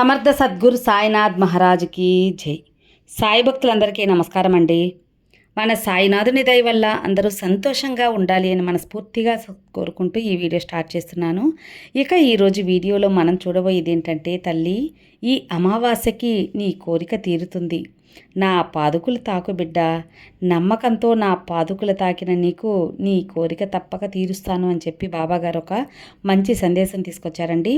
సమర్థ సద్గురు సాయినాథ్ మహారాజుకి జై. సాయి భక్తులందరికీ నమస్కారం అండి. మన సాయినాథుని దయ వల్ల అందరూ సంతోషంగా ఉండాలి అని మనస్ఫూర్తిగా కోరుకుంటూ ఈ వీడియో స్టార్ట్ చేస్తున్నాను. ఇక ఈరోజు వీడియోలో మనం చూడబోయేది ఏంటంటే తల్లి ఈ అమావాస్యకి నీ కోరిక తీరుతుంది. నా పాదుకులు తాకు బిడ్డ నమ్మకంతో నా పాదుకులు తాకిన నీకు నీ కోరిక తప్పక తీరుస్తాను అని చెప్పి బాబాగారు ఒక మంచి సందేశం తీసుకొచ్చారండి.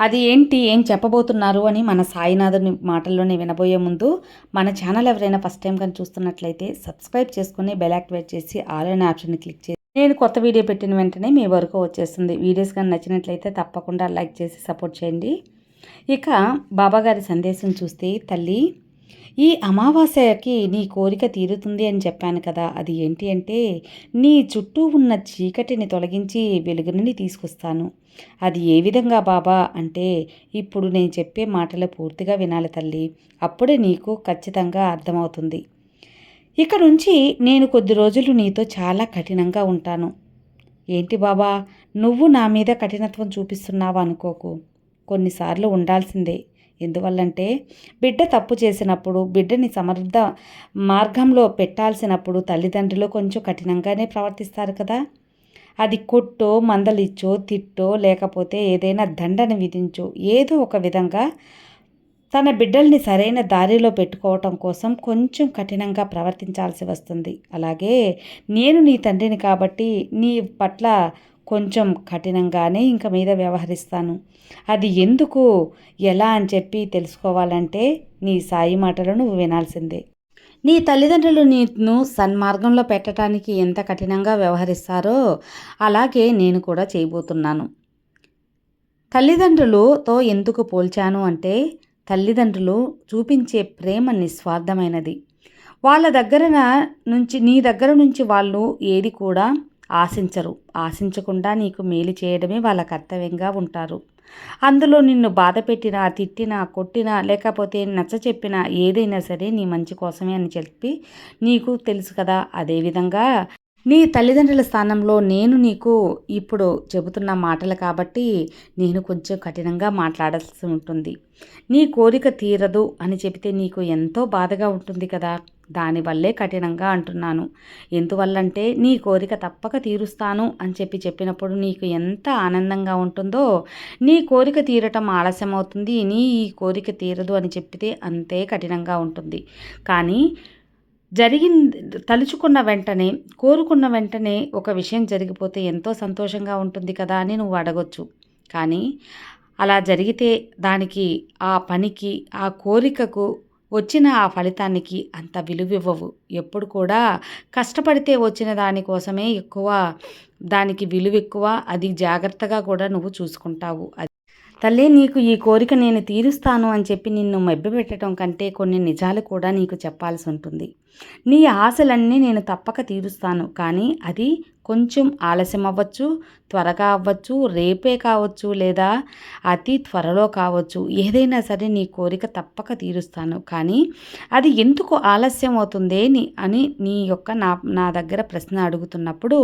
అది ఏంటి? ఏం చెప్పబోతున్నారు? అని మన సాయినాథుని మాటల్లోనే వినబోయే ముందు మన ఛానల్ ఎవరైనా ఫస్ట్ టైం కానీ చూస్తున్నట్లయితే సబ్స్క్రైబ్ చేసుకుని బెల్ యాక్టివేట్ చేసి ఆల్ అనే ఆప్షన్ క్లిక్ చేసి నేను కొత్త వీడియో పెట్టిన వెంటనే మీ వరకు వచ్చేస్తుంది. వీడియోస్ కానీ నచ్చినట్లయితే తప్పకుండా లైక్ చేసి సపోర్ట్ చేయండి. ఇక బాబాగారి సందేశం చూస్తే తల్లి ఈ అమావాస్యకి నీ కోరిక తీరుతుంది అని చెప్పాను కదా. అది ఏంటి అంటే నీ చుట్టూ ఉన్న చీకటిని తొలగించి వెలుగుని తీసుకొస్తాను. అది ఏ విధంగా బాబా? అంటే ఇప్పుడు నేను చెప్పే మాటలు పూర్తిగా వినాలి తల్లి. అప్పుడే నీకు ఖచ్చితంగా అర్థమవుతుంది. ఇక నుంచి నేను కొద్ది రోజులు నీతో చాలా కఠినంగా ఉంటాను. ఏంటి బాబా? నువ్వు నా మీద కఠినత్వం చూపిస్తున్నావా అనుకోకు. కొన్నిసార్లు ఉండాల్సిందే. ఎందువల్లంటే బిడ్డ తప్పు చేసినప్పుడు బిడ్డని సమర్థ మార్గంలో పెట్టాల్సినప్పుడు తల్లిదండ్రులు కొంచెం కఠినంగానే ప్రవర్తిస్తారు కదా. అది కొట్టో మందలిచ్చో తిట్టో లేకపోతే ఏదైనా దండన విధించో ఏదో ఒక విధంగా తన బిడ్డల్ని సరైన దారిలో పెట్టుకోవటం కోసం కొంచెం కఠినంగా ప్రవర్తించాల్సి వస్తుంది. అలాగే నేను నీ తండ్రిని కాబట్టి నీ పట్ల కొంచెం కఠినంగానే ఇంక మీద వ్యవహరిస్తాను. అది ఎందుకు? ఎలా అని చెప్పి తెలుసుకోవాలంటే నీ సాయి మాటలను నువ్వు వినాల్సిందే. నీ తల్లిదండ్రులు నీను సన్మార్గంలో పెట్టడానికి ఎంత కఠినంగా వ్యవహరిస్తారో అలాగే నేను కూడా చేయబోతున్నాను. తల్లిదండ్రులతో ఎందుకు పోల్చాను అంటే తల్లిదండ్రులు చూపించే ప్రేమ నిస్వార్థమైనది. వాళ్ళ దగ్గర నుంచి నీ దగ్గర నుంచి వాళ్ళు ఏది కూడా ఆశించరు. ఆశించకుండా నీకు మేలు చేయడమే వాళ్ళ కర్తవ్యంగా ఉంటారు. అందులో నిన్ను బాధ పెట్టినా తిట్టినా కొట్టినా లేకపోతే నచ్చ చెప్పినా ఏదైనా సరే నీ మంచి కోసమే అని చెప్పి నీకు తెలుసు కదా. అదేవిధంగా నీ తల్లిదండ్రుల స్థానంలో నేను నీకు ఇప్పుడు చెబుతున్న మాటలు కాబట్టి నేను కొంచెం కఠినంగా మాట్లాడాల్సి ఉంటుంది. నీ కోరిక తీరదు అని చెబితే నీకు ఎంతో బాధగా ఉంటుంది కదా? దానివల్లే కఠినంగా అంటున్నాను. ఎందువల్లంటే నీ కోరిక తప్పక తీరుస్తాను అని చెప్పి చెప్పినప్పుడు నీకు ఎంత ఆనందంగా ఉంటుందో నీ కోరిక తీరటం ఆలస్యం అవుతుంది నీ ఈ కోరిక తీరదు అని చెప్పితే అంతే కఠినంగా ఉంటుంది. కానీ జరిగింది తలుచుకున్న వెంటనే కోరుకున్న వెంటనే ఒక విషయం జరిగిపోతే ఎంతో సంతోషంగా ఉంటుంది కదా అని నువ్వు అడగొచ్చు. కానీ అలా జరిగితే దానికి ఆ పనికి ఆ కోరికకు వచ్చిన ఆ ఫలితానికి అంత విలువివ్వవు. ఎప్పుడు కూడా కష్టపడితే వచ్చిన దానికోసమే ఎక్కువ దానికి విలువ ఎక్కువ అది జాగ్రత్తగా కూడా నువ్వు చూసుకుంటావు. అది తల్లి నీకు ఈ కోరిక నేను తీరుస్తాను అని చెప్పి నిన్ను మభ్యపెట్టడం కంటే కొన్ని నిజాలు కూడా నీకు చెప్పాల్సి ఉంటుంది. నీ ఆశలన్నీ నేను తప్పక తీరుస్తాను. కానీ అది కొంచెం ఆలస్యం అవ్వచ్చు త్వరగా అవ్వచ్చు రేపే కావచ్చు లేదా అతి త్వరలో కావచ్చు. ఏదైనా సరే నీ కోరిక తప్పక తీరుస్తాను. కానీ అది ఎందుకు ఆలస్యం అవుతుందే అని నీ యొక్క నా నా దగ్గర ప్రశ్న అడుగుతున్నప్పుడు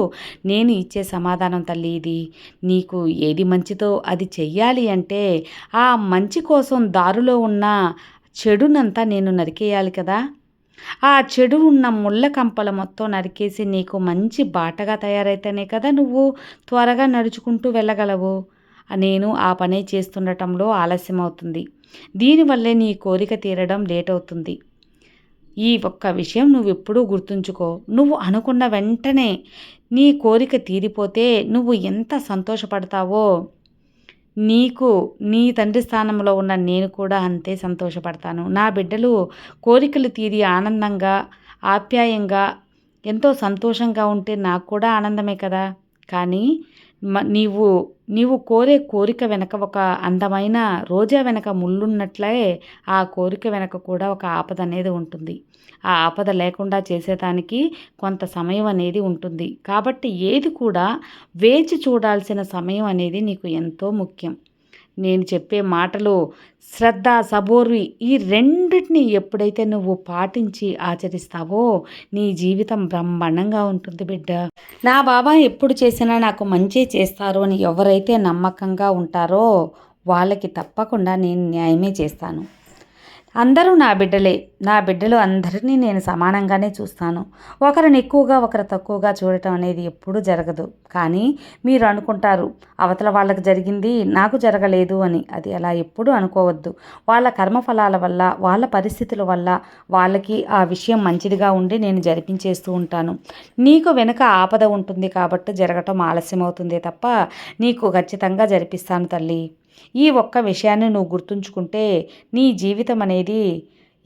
నేను ఇచ్చే సమాధానం తల్లి ఇది. నీకు ఏది మంచిదో అది చెయ్యాలి అంటే ఆ మంచి కోసం దారిలో ఉన్న చెడునంతా నేను నరికేయాలి కదా. ఆ చెడు ఉన్న ముళ్ళ కంపల మొత్తం నరికేసి నీకు మంచి బాటగా తయారైతేనే కదా నువ్వు త్వరగా నడుచుకుంటూ వెళ్ళగలవు. నేను ఆ పని చేస్తుండటంలో ఆలస్యం అవుతుంది దీనివల్లే నీ కోరిక తీరడం లేట్ అవుతుంది ఈ ఒక్క విషయం నువ్వు ఎప్పుడూ గుర్తుంచుకో. నువ్వు అనుకున్న వెంటనే నీ కోరిక తీరిపోతే నువ్వు ఎంత సంతోషపడతావో నీకు నీ తండ్రి స్థానంలో ఉన్న నేను కూడా అంతే సంతోషపడతాను. నా బిడ్డలు కోరికలు తీరి ఆనందంగా ఆప్యాయంగా ఎంతో సంతోషంగా ఉంటే నాకు కూడా ఆనందమే కదా. కానీ నీవు నీవు కోరే కోరిక వెనక ఒక అందమైన రోజా వెనక ముళ్ళున్నట్లే ఆ కోరిక వెనక కూడా ఒక ఆపద అనేది ఉంటుంది. ఆ ఆపద లేకుండా చేసేదానికి కొంత సమయం అనేది ఉంటుంది. కాబట్టి ఏది కూడా వేచి చూడాల్సిన సమయం అనేది నీకు ఎంతో ముఖ్యం. నేను చెప్పే మాటలు శ్రద్ధ సబోర్వి ఈ రెండింటిని ఎప్పుడైతే నువ్వు పాటించి ఆచరిస్తావో నీ జీవితం బ్రహ్మాండంగా ఉంటుంది బిడ్డ. నా బాబా ఎప్పుడు చేసినా నాకు మంచి చేస్తారు అని ఎవరైతే నమ్మకంగా ఉంటారో వాళ్ళకి తప్పకుండా నేను న్యాయమే చేస్తాను. అందరూ నా బిడ్డలే. నా బిడ్డలు అందరినీ నేను సమానంగానే చూస్తాను. ఒకరిని ఎక్కువగా ఒకరు తక్కువగా చూడటం అనేది ఎప్పుడూ జరగదు. కానీ మీరు అనుకుంటారు అవతల వాళ్ళకి జరిగింది నాకు జరగలేదు అని. అది అలా ఎప్పుడూ అనుకోవద్దు. వాళ్ళ కర్మఫలాల వల్ల వాళ్ళ పరిస్థితుల వల్ల వాళ్ళకి ఆ విషయం మంచిదిగా ఉండి నేను జరిపించేస్తూ ఉంటాను. నీకు వెనుక ఆపద ఉంటుంది కాబట్టి జరగటం ఆలస్యం అవుతుందే తప్ప నీకు ఖచ్చితంగా జరిపిస్తాను తల్లి. ఈ ఒక్క విషయాన్ని నువ్వు గుర్తుంచుకుంటే నీ జీవితం అనేది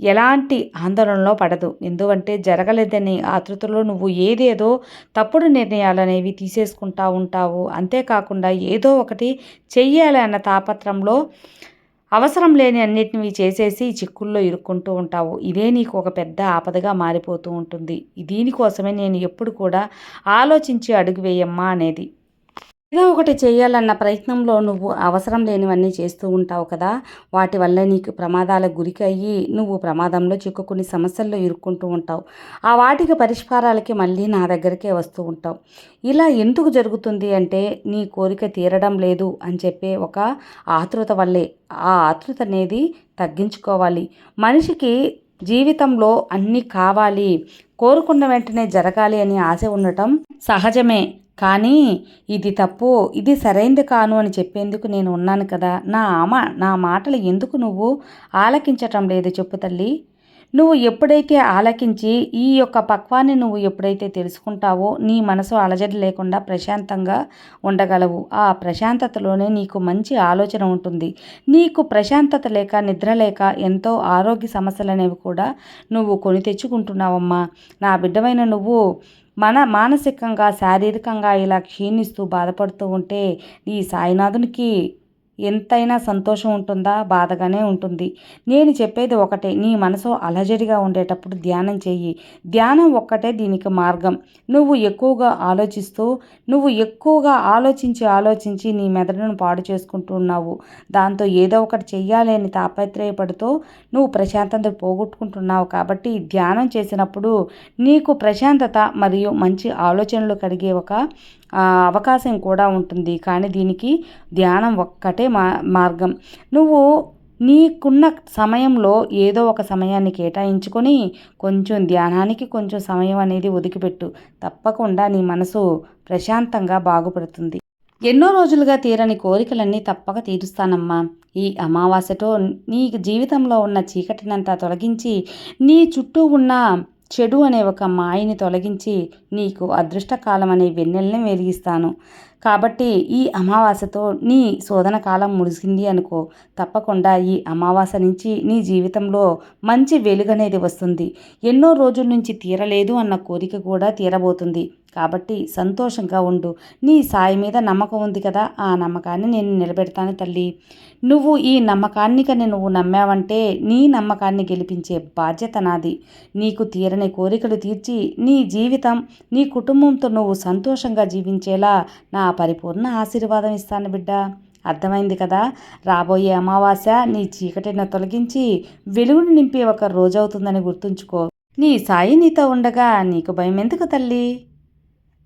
ఎలాంటి ఆందోళనలో పడదు. ఎందుకంటే జరగలేదని ఆతృతలో నువ్వు ఏదేదో తప్పుడు నిర్ణయాలు అనేవి తీసేసుకుంటా ఉంటావు. అంతేకాకుండా ఏదో ఒకటి చెయ్యాలి అన్న తాపత్రంలో అవసరం లేని అన్నిటిని చేసేసి చిక్కుల్లో ఇరుక్కుంటూ ఉంటావు. ఇదే నీకు ఒక పెద్ద ఆపదగా మారిపోతూ ఉంటుంది. దీనికోసమే నేను ఎప్పుడు కూడా ఆలోచించి అడుగు వేయమ్మా అనేది. ఏదో ఒకటి చేయాలన్న ప్రయత్నంలో నువ్వు అవసరం లేనివన్నీ చేస్తూ ఉంటావు కదా. వాటి వల్ల నీకు ప్రమాదాలకు గురికయ్యి నువ్వు ప్రమాదంలో చిక్కుకుని సమస్యల్లో ఇరుక్కుంటూ ఉంటావు. ఆ వాటికి పరిష్కారాలకి మళ్ళీ నా దగ్గరికే వస్తూ ఉంటావు. ఇలా ఎందుకు జరుగుతుంది అంటే నీ కోరిక తీరడం లేదు అని చెప్పే ఒక ఆతృత వల్లే. ఆ ఆతృత అనేది తగ్గించుకోవాలి. మనిషికి జీవితంలో అన్నీ కావాలి. కోరుకున్న వెంటనే జరగాలి అని ఆశ ఉండటం సహజమే. కానీ ఇది తప్పు ఇది సరైంది కాను అని చెప్పేందుకు నేను ఉన్నాను కదా. నా అమ్మ నా మాటలు ఎందుకు నువ్వు ఆలకించటం లేదు చెప్పు తల్లి. నువ్వు ఎప్పుడైతే ఆలకించి ఈ యొక్క పక్వాన్ని నువ్వు ఎప్పుడైతే తెలుసుకుంటావో నీ మనసు అలజడి లేకుండా ప్రశాంతంగా ఉండగలవు. ఆ ప్రశాంతతలోనే నీకు మంచి ఆలోచన ఉంటుంది. నీకు ప్రశాంతత లేక నిద్ర లేక ఎంతో ఆరోగ్య సమస్యలు అనేవి కూడా నువ్వు కొని తెచ్చుకుంటున్నావమ్మా. నా బిడ్డమైన నువ్వు మన మానసికంగా శారీరకంగా ఇలా క్షీణిస్తూ బాధపడుతూ ఉంటే ఈ సాయినాథునికి ఎంతైనా సంతోషం ఉంటుందా? బాధగానే ఉంటుంది. నేను చెప్పేది ఒకటే నీ మనసు అలజడిగా ఉండేటప్పుడు ధ్యానం చెయ్యి. ధ్యానం ఒక్కటే దీనికి మార్గం. నువ్వు ఎక్కువగా ఆలోచిస్తూ నువ్వు ఎక్కువగా ఆలోచించి ఆలోచించి నీ మెదడును పాడు చేసుకుంటున్నావు దాంతో ఏదో ఒకటి చెయ్యాలని తాపత్రయపడుతూ నువ్వు ప్రశాంతత పోగొట్టుకుంటున్నావు కాబట్టి ధ్యానం చేసినప్పుడు నీకు ప్రశాంతత మరియు మంచి ఆలోచనలు కలిగే ఒక అవకాశం కూడా ఉంటుంది. కానీ దీనికి ధ్యానం ఒక్కటే మా మార్గం. నువ్వు నీకున్న సమయంలో ఏదో ఒక సమయాన్ని కేటాయించుకొని కొంచెం ధ్యానానికి కొంచెం సమయం అనేది ఒదికిపెట్టు తప్పకుండా నీ మనసు ప్రశాంతంగా బాగుపడుతుంది. ఎన్నో రోజులుగా తీరని కోరికలన్నీ తప్పక తీరుస్తానమ్మా. ఈ అమావాస్యతో నీ జీవితంలో ఉన్న చీకటినంతా తొలగించి నీ చుట్టూ ఉన్న చెడు అనే ఒక మాయని తొలగించి నీకు అదృష్టకాలం అనే వెన్నెల్ని వెలిగిస్తాను. కాబట్టి ఈ అమావాస్యతో నీ శోధన కాలం ముడిసింది అనుకో. తప్పకుండా ఈ అమావాస్య నుంచి నీ జీవితంలో మంచి వెలుగనేది వస్తుంది. ఎన్నో రోజుల నుంచి తీరలేదు అన్న కోరిక కూడా తీరబోతుంది. కాబట్టి సంతోషంగా ఉండు. నీ సాయి మీద నమ్మకం ఉంది కదా ఆ నమ్మకాన్ని నేను నిలబెడతాను తల్లి. నువ్వు ఈ నమ్మకాన్ని కన్నా నువ్వు నమ్మావంటే నీ నమ్మకాన్ని గెలిపించే బాధ్యత నాది. నీకు తీరని కోరికలు తీర్చి నీ జీవితం నీ కుటుంబంతో నువ్వు సంతోషంగా జీవించేలా నా పరిపూర్ణ ఆశీర్వాదం ఇస్తాను బిడ్డ. అర్థమైంది కదా? రాబోయే అమావాస్య నీ చీకటిని తొలగించి వెలుగుని నింపే ఒక రోజవుతుందని గుర్తుంచుకో. నీ సాయి నీతో ఉండగా నీకు భయం ఎందుకు తల్లి?